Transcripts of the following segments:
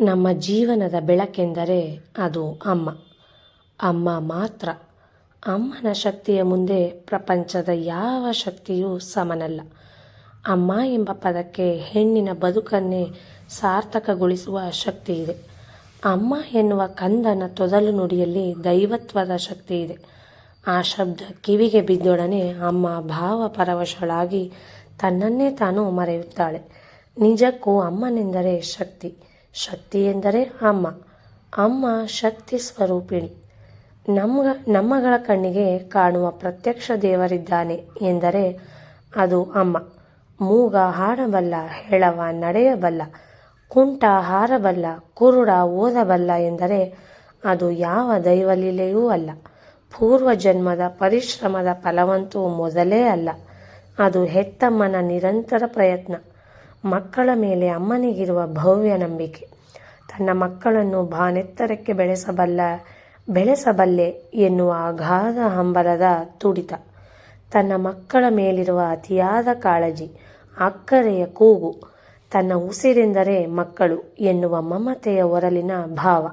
ನಮ್ಮ ಜೀವನದ ಬೆಳಕೆಂದರೆ ಅದು ಅಮ್ಮ. ಅಮ್ಮ ಮಾತ್ರ. ಅಮ್ಮನ ಶಕ್ತಿಯ ಮುಂದೆ ಪ್ರಪಂಚದ ಯಾವ ಶಕ್ತಿಯೂ ಸಮನಲ್ಲ. ಅಮ್ಮ ಎಂಬ ಪದಕ್ಕೆ ಹೆಣ್ಣಿನ ಬದುಕನ್ನೇ ಸಾರ್ಥಕಗೊಳಿಸುವ ಶಕ್ತಿ ಇದೆ. ಅಮ್ಮ ಎನ್ನುವ ಕಂದನ ತೊದಲು ನುಡಿಯಲ್ಲಿ ದೈವತ್ವದ ಶಕ್ತಿ ಇದೆ. ಆ ಶಬ್ದ ಕಿವಿಗೆ ಬಿದ್ದೊಡನೆ ಅಮ್ಮ ಭಾವ ಪರವಶಳಾಗಿ ತನ್ನನ್ನೇ ತಾನು ಮರೆಯುತ್ತಾಳೆ. ನಿಜಕ್ಕೂ ಅಮ್ಮನೆಂದರೆ ಶಕ್ತಿ. ಶಕ್ತಿ ಎಂದರೆ ಅಮ್ಮ. ಅಮ್ಮ ಶಕ್ತಿ ಸ್ವರೂಪಿಣಿ. ನಮ್ಗ, ನಮ್ಮಗಳ ಕಣ್ಣಿಗೆ ಕಾಣುವ ಪ್ರತ್ಯಕ್ಷ ದೇವರಿದ್ದಾನೆ ಎಂದರೆ ಅದು ಅಮ್ಮ. ಮೂಗ ಹಾಡಬಲ್ಲ, ಹೇಳವ, ನಡೆಯಬಲ್ಲ, ಕುಂಟ ಹಾರಬಲ್ಲ, ಕುರುಡ ಓದಬಲ್ಲ ಎಂದರೆ ಅದು ಯಾವ ದೈವಲೀಲೆಯೂ ಅಲ್ಲ. ಪೂರ್ವ ಜನ್ಮದ ಪರಿಶ್ರಮದ ಫಲವಂತೂ ಮೊದಲೇ ಅಲ್ಲ. ಅದು ಹೆತ್ತಮ್ಮನ ನಿರಂತರ ಪ್ರಯತ್ನ. ಮಕ್ಕಳ ಮೇಲೆ ಅಮ್ಮನಿಗಿರುವ ಭವ್ಯ ನಂಬಿಕೆ. ತನ್ನ ಮಕ್ಕಳನ್ನು ಬಾನೆತ್ತರಕ್ಕೆ ಬೆಳೆಸಬಲ್ಲ, ಬೆಳೆಸಬಲ್ಲೆ ಎನ್ನುವ ಅಗಾಧ ಹಂಬಲದ ತುಡಿತ. ತನ್ನ ಮಕ್ಕಳ ಮೇಲಿರುವ ಅತಿಯಾದ ಕಾಳಜಿ, ಅಕ್ಕರೆಯ ಕೂಗು, ತನ್ನ ಉಸಿರೆಂದರೆ ಮಕ್ಕಳು ಎನ್ನುವ ಮಮತೆಯ ಒರಲಿನ ಭಾವ.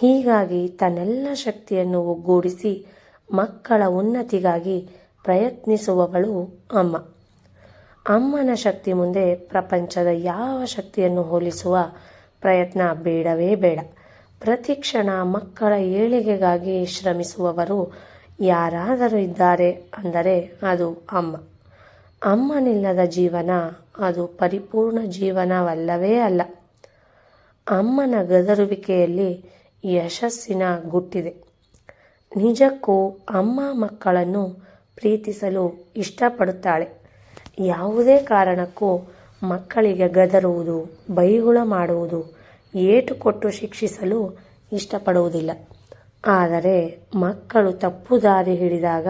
ಹೀಗಾಗಿ ತನ್ನೆಲ್ಲ ಶಕ್ತಿಯನ್ನು ಒಗ್ಗೂಡಿಸಿ ಮಕ್ಕಳ ಉನ್ನತಿಗಾಗಿ ಪ್ರಯತ್ನಿಸುವವಳು ಅಮ್ಮ. ಅಮ್ಮನ ಶಕ್ತಿ ಮುಂದೆ ಪ್ರಪಂಚದ ಯಾವ ಶಕ್ತಿಯನ್ನು ಹೋಲಿಸುವ ಪ್ರಯತ್ನ ಬೇಡವೇ ಬೇಡ. ಪ್ರತಿ ಕ್ಷಣ ಮಕ್ಕಳ ಏಳಿಗೆಗಾಗಿ ಶ್ರಮಿಸುವವರು ಯಾರಾದರೂ ಇದ್ದಾರೆ ಅಂದರೆ ಅದು ಅಮ್ಮ. ಅಮ್ಮನಿಲ್ಲದ ಜೀವನ ಅದು ಪರಿಪೂರ್ಣ ಜೀವನವಲ್ಲವೇ ಅಲ್ಲ. ಅಮ್ಮನ ಗದರುವಿಕೆಯಲ್ಲಿ ಯಶಸ್ಸಿನ ಗುಟ್ಟಿದೆ. ನಿಜಕ್ಕೂ ಅಮ್ಮ ಮಕ್ಕಳನ್ನು ಪ್ರೀತಿಸಲು ಇಷ್ಟಪಡುತ್ತಾಳೆ. ಯಾವುದೇ ಕಾರಣಕ್ಕೂ ಮಕ್ಕಳಿಗೆ ಗದರುವುದು, ಬೈಗುಳ ಮಾಡುವುದು, ಏಟು ಕೊಟ್ಟು ಶಿಕ್ಷಿಸಲು ಇಷ್ಟಪಡುವುದಿಲ್ಲ. ಆದರೆ ಮಕ್ಕಳು ತಪ್ಪು ದಾರಿ ಹಿಡಿದಾಗ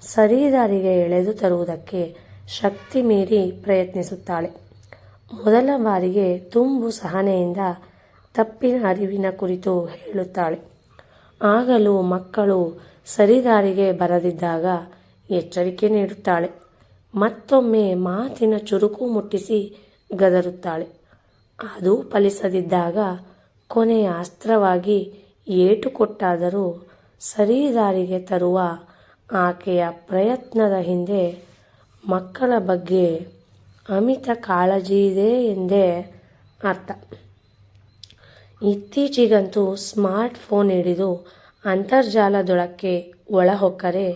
ಸರಿ ದಾರಿಗೆ ಎಳೆದು ತರುವುದಕ್ಕೆ ಶಕ್ತಿ ಮೀರಿ ಪ್ರಯತ್ನಿಸುತ್ತಾಳೆ. ಮೊದಲ ಬಾರಿಗೆ ತುಂಬು ಸಹನೆಯಿಂದ ತಪ್ಪಿನ ಅರಿವಿನ ಕುರಿತು ಹೇಳುತ್ತಾಳೆ. ಆಗಲೂ ಮಕ್ಕಳು ಸರಿದಾರಿಗೆ ಬರದಿದ್ದಾಗ ಎಚ್ಚರಿಕೆ ನೀಡುತ್ತಾಳೆ. ಮತ್ತೊಮ್ಮೆ ಮಾತಿನ ಚುರುಕು ಮುಟ್ಟಿಸಿ ಗದರುತ್ತಾಳೆ. ಅದು ಫಲಿಸದಿದ್ದಾಗ ಕೊನೆಯ ಅಸ್ತ್ರವಾಗಿ ಏಟು ಕೊಟ್ಟಾದರೂ ಸರಿದಾರಿಗೆ ತರುವ ಆಕೆಯ ಪ್ರಯತ್ನದ ಹಿಂದೆ ಮಕ್ಕಳ ಬಗ್ಗೆ ಅಮಿತ ಕಾಳಜಿ ಇದೆ ಎಂದೇ ಅರ್ಥ. ಇತ್ತೀಚಿಗಂತೂ ಸ್ಮಾರ್ಟ್ ಫೋನ್ ಹಿಡಿದು ಅಂತರ್ಜಾಲದೊಳಕ್ಕೆ ಒಳಹೊಕ್ಕರೆ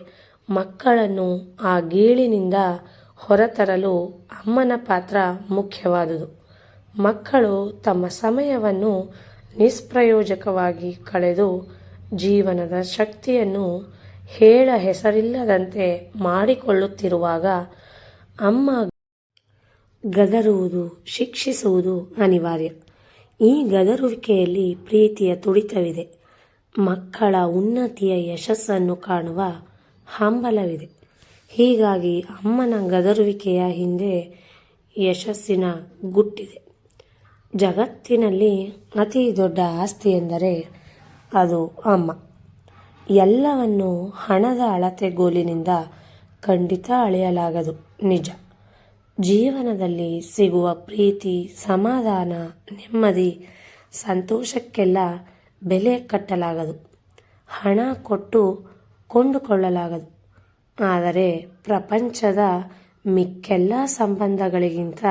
ಮಕ್ಕಳನ್ನು ಆ ಗೀಳಿನಿಂದ ಹೊರತರಲು ಅಮ್ಮನ ಪಾತ್ರ ಮುಖ್ಯವಾದುದು. ಮಕ್ಕಳು ತಮ್ಮ ಸಮಯವನ್ನು ನಿಸ್ಪ್ರಯೋಜಕವಾಗಿ ಕಳೆದು ಜೀವನದ ಶಕ್ತಿಯನ್ನು ಹೇಳ ಹೆಸರಿಲ್ಲದಂತೆ ಮಾಡಿಕೊಳ್ಳುತ್ತಿರುವಾಗ ಅಮ್ಮ ಗದರುವುದು, ಶಿಕ್ಷಿಸುವುದು ಅನಿವಾರ್ಯ. ಈ ಗದರುವಿಕೆಯಲ್ಲಿ ಪ್ರೀತಿಯ ತುಡಿತವಿದೆ. ಮಕ್ಕಳ ಉನ್ನತಿಯ ಯಶಸ್ಸನ್ನು ಕಾಣುವ ಹಂಬಲವಿದೆ. ಹೀಗಾಗಿ ಅಮ್ಮನ ಗದರುವಿಕೆಯ ಹಿಂದೆ ಯಶಸ್ಸಿನ ಗುಟ್ಟಿದೆ. ಜಗತ್ತಿನಲ್ಲಿ ಅತಿ ದೊಡ್ಡ ಆಸ್ತಿ ಎಂದರೆ ಅದು ಅಮ್ಮ. ಎಲ್ಲವನ್ನು ಹಣದ ಅಳತೆಗೋಲಿನಿಂದ ಖಂಡಿತ ಅಳೆಯಲಾಗದು, ನಿಜ. ಜೀವನದಲ್ಲಿ ಸಿಗುವ ಪ್ರೀತಿ, ಸಮಾಧಾನ, ನೆಮ್ಮದಿ, ಸಂತೋಷಕ್ಕೆಲ್ಲ ಬೆಲೆ ಕಟ್ಟಲಾಗದು. ಹಣ ಕೊಟ್ಟು ಕೊಂಡುಕೊಳ್ಳಲಾಗದು. ಆದರೆ ಪ್ರಪಂಚದ ಮಿಕ್ಕೆಲ್ಲ ಸಂಬಂಧಗಳಿಗಿಂತ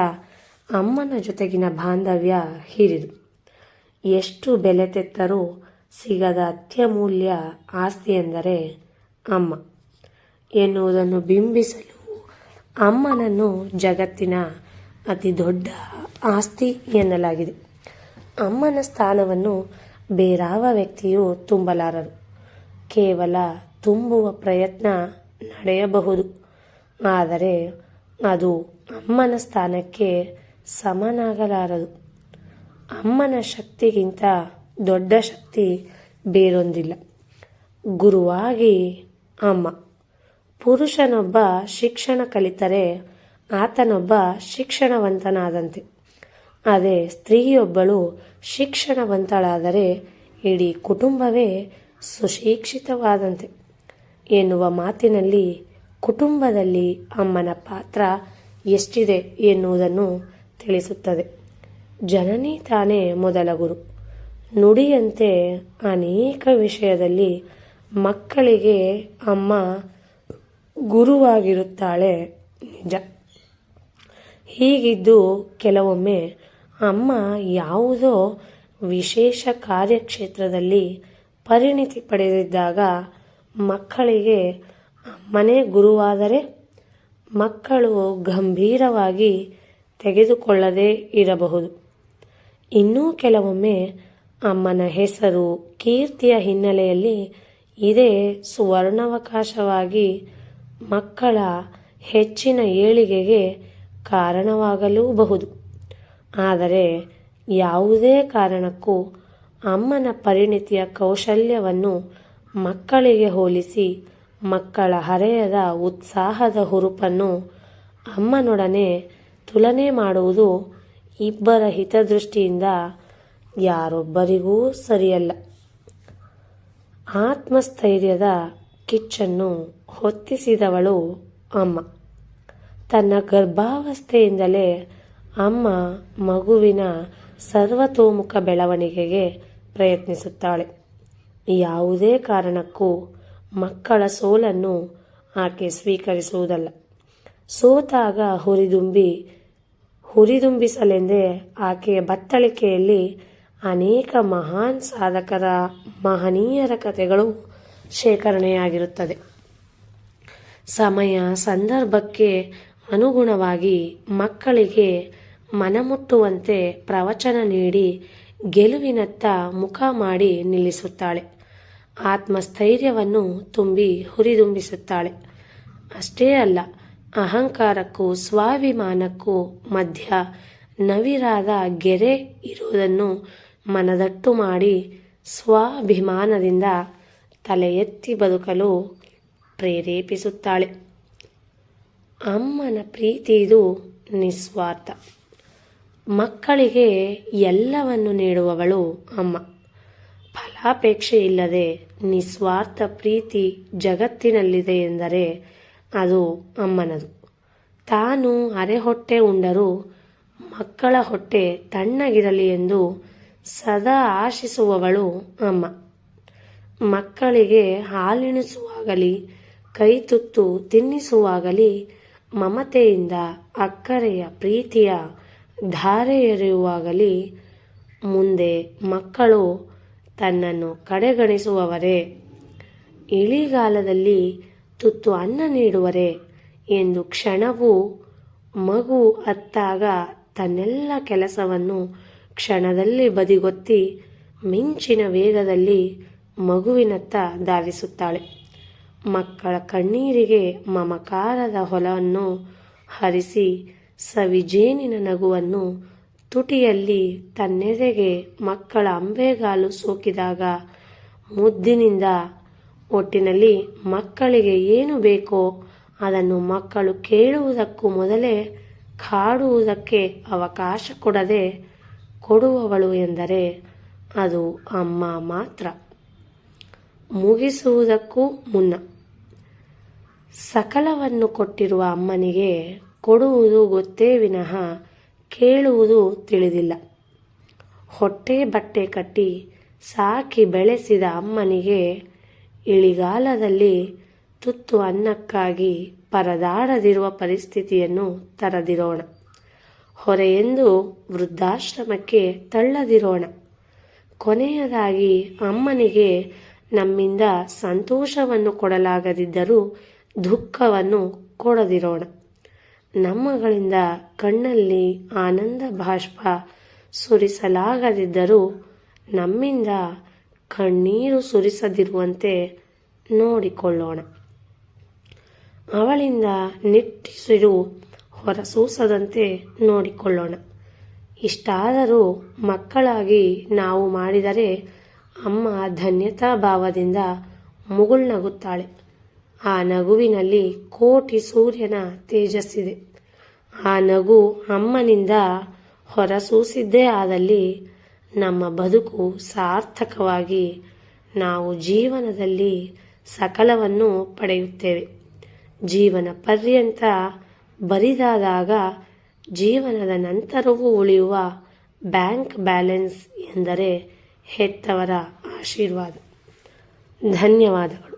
ಅಮ್ಮನ ಜೊತೆಗಿನ ಬಾಂಧವ್ಯ ಹಿರಿದು. ಎಷ್ಟು ಬೆಲೆ ತೆತ್ತರೂ ಸಿಗದ ಅತ್ಯಮೂಲ್ಯ ಆಸ್ತಿ ಎಂದರೆ ಅಮ್ಮ. ಎನ್ನುವುದನ್ನು ಬಿಂಬಿಸಲು ಅಮ್ಮನನ್ನು ಜಗತ್ತಿನ ಅತಿ ದೊಡ್ಡ ಆಸ್ತಿ ಎನ್ನಲಾಗಿದೆ. ಅಮ್ಮನ ಸ್ಥಾನವನ್ನು ಬೇರಾವ ವ್ಯಕ್ತಿಯು ತುಂಬಲಾರರು. ಕೇವಲ ತುಂಬುವ ಪ್ರಯತ್ನ ನಡೆಯಬಹುದು. ಆದರೆ ಅದು ಅಮ್ಮನ ಸ್ಥಾನಕ್ಕೆ ಸಮನಾಗಲಾರದು. ಅಮ್ಮನ ಶಕ್ತಿಗಿಂತ ದೊಡ್ಡ ಶಕ್ತಿ ಬೇರೊಂದಿಲ್ಲ. ಗುರುವಾಗಿ ಅಮ್ಮ. ಪುರುಷನೊಬ್ಬ ಶಿಕ್ಷಣ ಕಲಿತರೆ ಆತನೊಬ್ಬ ಶಿಕ್ಷಣವಂತನಾದಂತೆ. ಅದೇ ಸ್ತ್ರೀಯೊಬ್ಬಳು ಶಿಕ್ಷಣವಂತಳಾದರೆ ಇಡೀ ಕುಟುಂಬವೇ ಸುಶಿಕ್ಷಿತವಾದಂತೆ. ಎನ್ನುವ ಮಾತಿನಲ್ಲಿ ಕುಟುಂಬದಲ್ಲಿ ಅಮ್ಮನ ಪಾತ್ರ ಎಷ್ಟಿದೆ ಎನ್ನುವುದನ್ನು ತಿಳಿಸುತ್ತದೆ. ಜನನಿ ತಾನೇ ಮೊದಲ ಗುರು. ನುಡಿಯಂತೆ ಅನೇಕ ವಿಷಯದಲ್ಲಿ ಮಕ್ಕಳಿಗೆ ಅಮ್ಮ ಗುರುವಾಗಿರುತ್ತಾಳೆ ನಿಜ. ಹೀಗಿದ್ದು ಕೆಲವೊಮ್ಮೆ ಅಮ್ಮ ಯಾವುದೋ ವಿಶೇಷ ಕಾರ್ಯಕ್ಷೇತ್ರದಲ್ಲಿ ಪರಿಣಿತಿ ಪಡೆದಿದ್ದಾಗ ಮಕ್ಕಳಿಗೆ ಮನೆ ಗುರುವಾದರೆ ಮಕ್ಕಳು ಗಂಭೀರವಾಗಿ ತೆಗೆದುಕೊಳ್ಳದೇ ಇರಬಹುದು. ಇನ್ನೂ ಕೆಲವೊಮ್ಮೆ ಅಮ್ಮನ ಹೆಸರು, ಕೀರ್ತಿಯ ಹಿನ್ನೆಲೆಯಲ್ಲಿ ಇದೇ ಸುವರ್ಣಾವಕಾಶವಾಗಿ ಮಕ್ಕಳ ಹೆಚ್ಚಿನ ಏಳಿಗೆಗೆ ಕಾರಣವಾಗಲೂಬಹುದು. ಆದರೆ ಯಾವುದೇ ಕಾರಣಕ್ಕೂ ಅಮ್ಮನ ಪರಿಣಿತಿಯ ಕೌಶಲ್ಯವನ್ನು ಮಕ್ಕಳಿಗೆ ಹೋಲಿಸಿ ಮಕ್ಕಳ ಹರೆಯದ ಉತ್ಸಾಹದ ಹುರುಪನ್ನು ಅಮ್ಮನೊಡನೆ ತುಲನೆ ಮಾಡುವುದು ಇಬ್ಬರ ಹಿತದೃಷ್ಟಿಯಿಂದ ಯಾರೊಬ್ಬರಿಗೂ ಸರಿಯಲ್ಲ. ಆತ್ಮಸ್ಥೈರ್ಯದ ಕಿಚ್ಚನ್ನು ಹೊತ್ತಿಸಿದವಳು ಅಮ್ಮ. ತನ್ನ ಗರ್ಭಾವಸ್ಥೆಯಿಂದಲೇ ಅಮ್ಮ ಮಗುವಿನ ಸರ್ವತೋಮುಖ ಬೆಳವಣಿಗೆಗೆ ಪ್ರಯತ್ನಿಸುತ್ತಾಳೆ. ಯಾವುದೇ ಕಾರಣಕ್ಕೂ ಮಕ್ಕಳ ಸೋಲನ್ನು ಆಕೆ ಸ್ವೀಕರಿಸುವುದಲ್ಲ. ಸೋತಾಗ ಹುರಿದುಂಬಿ, ಹುರಿದುಂಬಿಸಲೆಂದೇ ಆಕೆಯ ಬತ್ತಳಿಕೆಯಲ್ಲಿ ಅನೇಕ ಮಹಾನ್ ಸಾಧಕರ ಮಹನೀಯರ ಕಥೆಗಳು ಶೇಖರಣೆಯಾಗಿರುತ್ತದೆ. ಸಮಯ, ಸಂದರ್ಭಕ್ಕೆ ಅನುಗುಣವಾಗಿ ಮಕ್ಕಳಿಗೆ ಮನಮುಟ್ಟುವಂತೆ ಪ್ರವಚನ ನೀಡಿ ಗೆಲುವಿನತ್ತ ಮುಖ ಮಾಡಿ ನಿಲ್ಲಿಸುತ್ತಾಳೆ. ಆತ್ಮಸ್ಥೈರ್ಯವನ್ನು ತುಂಬಿ ಹುರಿದುಂಬಿಸುತ್ತಾಳೆ. ಅಷ್ಟೇ ಅಲ್ಲ, ಅಹಂಕಾರಕ್ಕೂ ಸ್ವಾಭಿಮಾನಕ್ಕೂ ಮಧ್ಯ ನವಿರಾದ ಗೆರೆ ಇರುವುದನ್ನು ಮನದಟ್ಟು ಮಾಡಿ ಸ್ವಾಭಿಮಾನದಿಂದ ತಲೆ ಎತ್ತಿ ಬದುಕಲು ಪ್ರೇರೇಪಿಸುತ್ತಾಳೆ. ಅಮ್ಮನ ಪ್ರೀತಿ ಇದು ನಿಸ್ವಾರ್ಥ. ಮಕ್ಕಳಿಗೆ ಎಲ್ಲವನ್ನು ನೀಡುವವಳು ಅಮ್ಮ. ಫಲಾಪೇಕ್ಷೆ ಇಲ್ಲದೆ ನಿಸ್ವಾರ್ಥ ಪ್ರೀತಿ ಜಗತ್ತಿನಲ್ಲಿದೆ ಎಂದರೆ ಅದು ಅಮ್ಮನದು. ತಾನು ಅರೆ ಹೊಟ್ಟೆ ಉಂಡರೂ ಮಕ್ಕಳ ಹೊಟ್ಟೆ ತಣ್ಣಗಿರಲಿ ಎಂದು ಸದಾ ಆಶಿಸುವವಳು ಅಮ್ಮ. ಮಕ್ಕಳಿಗೆ ಹಾಲಿಣಿಸುವಾಗಲಿ ಕೈ ತುತ್ತು ತಿನ್ನಿಸುವಾಗಲಿ, ಮಮತೆಯಿಂದ ಅಕ್ಕರೆಯ ಪ್ರೀತಿಯ ಧಾರೆ ಎರೆಯುವಾಗಲಿ, ಮುಂದೆ ಮಕ್ಕಳು ತನ್ನನ್ನು ಕಡೆಗಣಿಸುವವರೇ. ಇಳಿಗಾಲದಲ್ಲಿ ತುತ್ತು ಅನ್ನ ನೀಡುವರೆ ಎಂದು ಕ್ಷಣವು ಮಗು ಅತ್ತಾಗ ತನ್ನೆಲ್ಲ ಕೆಲಸವನ್ನು ಕ್ಷಣದಲ್ಲಿ ಬದಿಗೊತ್ತಿ ಮಿಂಚಿನ ವೇಗದಲ್ಲಿ ಮಗುವಿನತ್ತ ಧಾವಿಸುತ್ತಾಳೆ. ಮಕ್ಕಳ ಕಣ್ಣೀರಿಗೆ ಮಮಕಾರದ ಹೊಲವನ್ನು ಹರಿಸಿ ಸವಿಜೇನಿನ ನಗುವನ್ನು ತುಟಿಯಲ್ಲಿ ತನ್ನೆದೆಗೆ ಮಕ್ಕಳ ಅಂಬೆಗಾಲು ಸೋಕಿದಾಗ ಮುದ್ದಿನಿಂದ ಒಟ್ಟಿನಲ್ಲಿ ಮಕ್ಕಳಿಗೆ ಏನು ಬೇಕೋ ಅದನ್ನು ಮಕ್ಕಳು ಕೇಳುವುದಕ್ಕೂ ಮೊದಲೇ ಕಾಡುವುದಕ್ಕೆ ಅವಕಾಶ ಕೊಡದೆ ಕೊಡುವವಳು ಎಂದರೆ ಅದು ಅಮ್ಮ ಮಾತ್ರ. ಮುಗಿಸುವುದಕ್ಕೂ ಮುನ್ನ ಸಕಲವನ್ನು ಕೊಟ್ಟಿರುವ ಅಮ್ಮನಿಗೆ ಕೊಡುವುದು ಗೊತ್ತೇ ವಿನಃ ಕೇಳುವುದು ತಿಳಿದಿಲ್ಲ. ಹೊಟ್ಟೆ ಬಟ್ಟೆ ಕಟ್ಟಿ ಸಾಕಿ ಬೆಳೆಸಿದ ಅಮ್ಮನಿಗೆ ಇಳಿಗಾಲದಲ್ಲಿ ತುತ್ತು ಅನ್ನಕ್ಕಾಗಿ ಪರದಾಡದಿರುವ ಪರಿಸ್ಥಿತಿಯನ್ನು ತರದಿರೋಣ. ಹೊರೆಯೆಂದು ವೃದ್ಧಾಶ್ರಮಕ್ಕೆ ತಳ್ಳದಿರೋಣ. ಕೊನೆಯದಾಗಿ ಅಮ್ಮನಿಗೆ ನಮ್ಮಿಂದ ಸಂತೋಷವನ್ನು ಕೊಡಲಾಗದಿದ್ದರೂ ದುಃಖವನ್ನು ಕೊಡದಿರೋಣ. ನಮ್ಮಗಳಿಂದ ಕಣ್ಣಲ್ಲಿ ಆನಂದ ಬಾಷ್ಪ ಸುರಿಸಲಾಗದಿದ್ದರೂ ನಮ್ಮಿಂದ ಕಣ್ಣೀರು ಸುರಿಸದಿರುವಂತೆ ನೋಡಿಕೊಳ್ಳೋಣ. ಅವಳಿಂದ ನಿಟ್ಟಿಸಿರು ಹೊರಸೂಸದಂತೆ ನೋಡಿಕೊಳ್ಳೋಣ. ಇಷ್ಟಾದರೂ ಮಕ್ಕಳಾಗಿ ನಾವು ಮಾಡಿದರೆ ಅಮ್ಮ ಧನ್ಯತಾ ಭಾವದಿಂದ ಮುಗುಳ್ನಗುತ್ತಾಳೆ. ಆ ನಗುವಿನಲ್ಲಿ ಕೋಟಿ ಸೂರ್ಯನ ತೇಜಸ್ಸಿದೆ. ಆ ನಗು ಅಮ್ಮನಿಂದ ಹೊರಸೂಸಿದ್ದೇ ಆದಲ್ಲಿ ನಮ್ಮ ಬದುಕು ಸಾರ್ಥಕವಾಗಿ ನಾವು ಜೀವನದಲ್ಲಿ ಸಕಲವನ್ನು ಪಡೆಯುತ್ತೇವೆ. ಜೀವನ ಪರ್ಯಂತ ಬರಿದಾದಾಗ ಜೀವನದ ನಂತರವೂ ಉಳಿಯುವ ಬ್ಯಾಂಕ್ ಬ್ಯಾಲೆನ್ಸ್ ಎಂದರೆ ಹೆತ್ತವರ ಆಶೀರ್ವಾದ. ಧನ್ಯವಾದಗಳು.